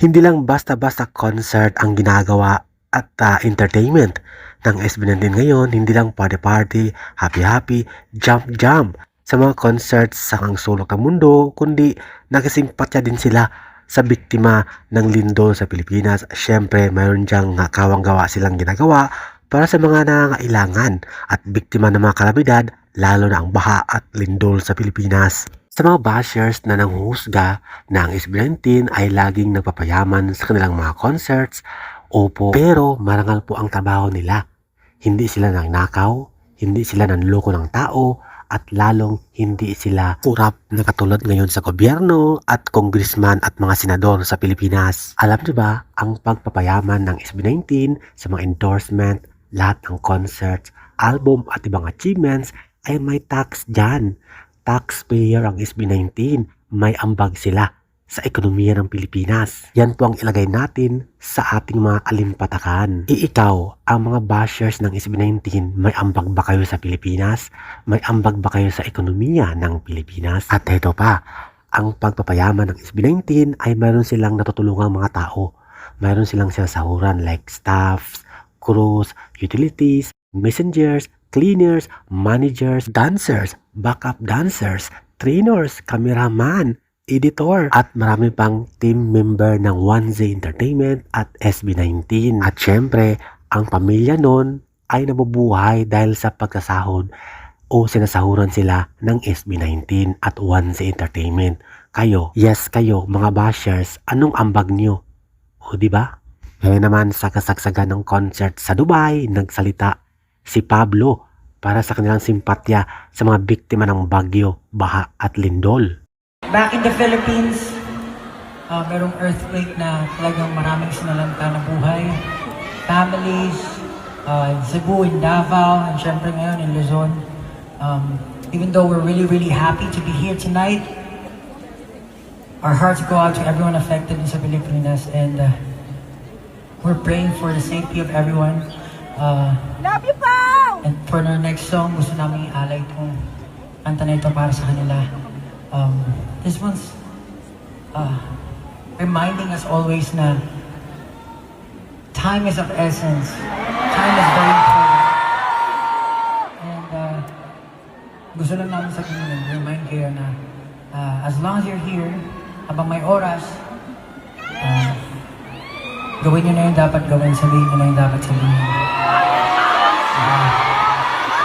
Hindi lang basta-basta concert ang ginagawa at ah, entertainment ng SB19 ngayon, hindi lang party-party, happy-happy, jump-jump sa mga concerts sa ang sulok ng mundo, kundi nagasimpatya din sila sa biktima ng lindol sa Pilipinas. Siyempre, mayroon diyang kawang-gawa silang ginagawa para sa mga nangangailangan at biktima ng mga kalamidad, lalo na ang baha at lindol sa Pilipinas. Sa mga bashers na nanghuhusga na ang SB19 ay laging nagpapayaman sa kanilang mga concerts, opo, pero marangal po ang trabaho nila. Hindi sila nangnakaw, hindi sila nanloko ng tao, at lalong hindi sila kurap na katulad ngayon sa gobyerno at congressman at mga senador sa Pilipinas. Alam niyo ba, ang pagpapayaman ng SB19 sa mga endorsement, lahat ng concerts, album at ibang achievements ay may tax dyan. Taxpayer ang SB19, may ambag sila sa ekonomiya ng Pilipinas. Yan po ang ilagay natin sa ating mga alimpatakan. Iikaw, ang mga bashers ng SB19, may ambag ba kayo sa Pilipinas? May ambag ba kayo sa ekonomiya ng Pilipinas? At ito pa, ang pagpapayaman ng SB19 ay mayroon silang natutulungang mga tao. Mayroon silang sinasahuran like staffs, crews, utilities, messengers, cleaners, managers, dancers, backup dancers, trainers, cameraman, editor, at marami pang team member ng 1Z Entertainment at SB19. At syempre, ang pamilya nun ay nabubuhay dahil sa pagkasahod o sinasahuran sila ng SB19 at 1Z Entertainment. Kayo, yes kayo, mga bashers, anong ambag nyo? O ba? Kaya naman sa kasagsagan ng concert sa Dubai, nagsalita si Pablo para sa kanilang simpatya sa mga biktima ng bagyo, baha at lindol. Back in the Philippines, uh, merong earthquake na talagang maraming sinalanta na buhay. Families, uh, in Cebu, in Davao, and syempre ngayon in Luzon. Um, even though we're really, really happy to be here tonight, our hearts go out to everyone affected in sa Pilipinas and uh, we're praying for the safety of everyone. Uh, Love you! And for our next song, gusto namin i-alay itong kanta na ito para sa kanila. Um, this one's uh, reminding us always na time is of essence. Time is very important. And uh, gusto lang namin sa kanila, remind kayo na uh, as long as you're here, habang may oras, uh, gawin nyo na yung dapat gawin, sabihin nyo na yung dapat sabihin.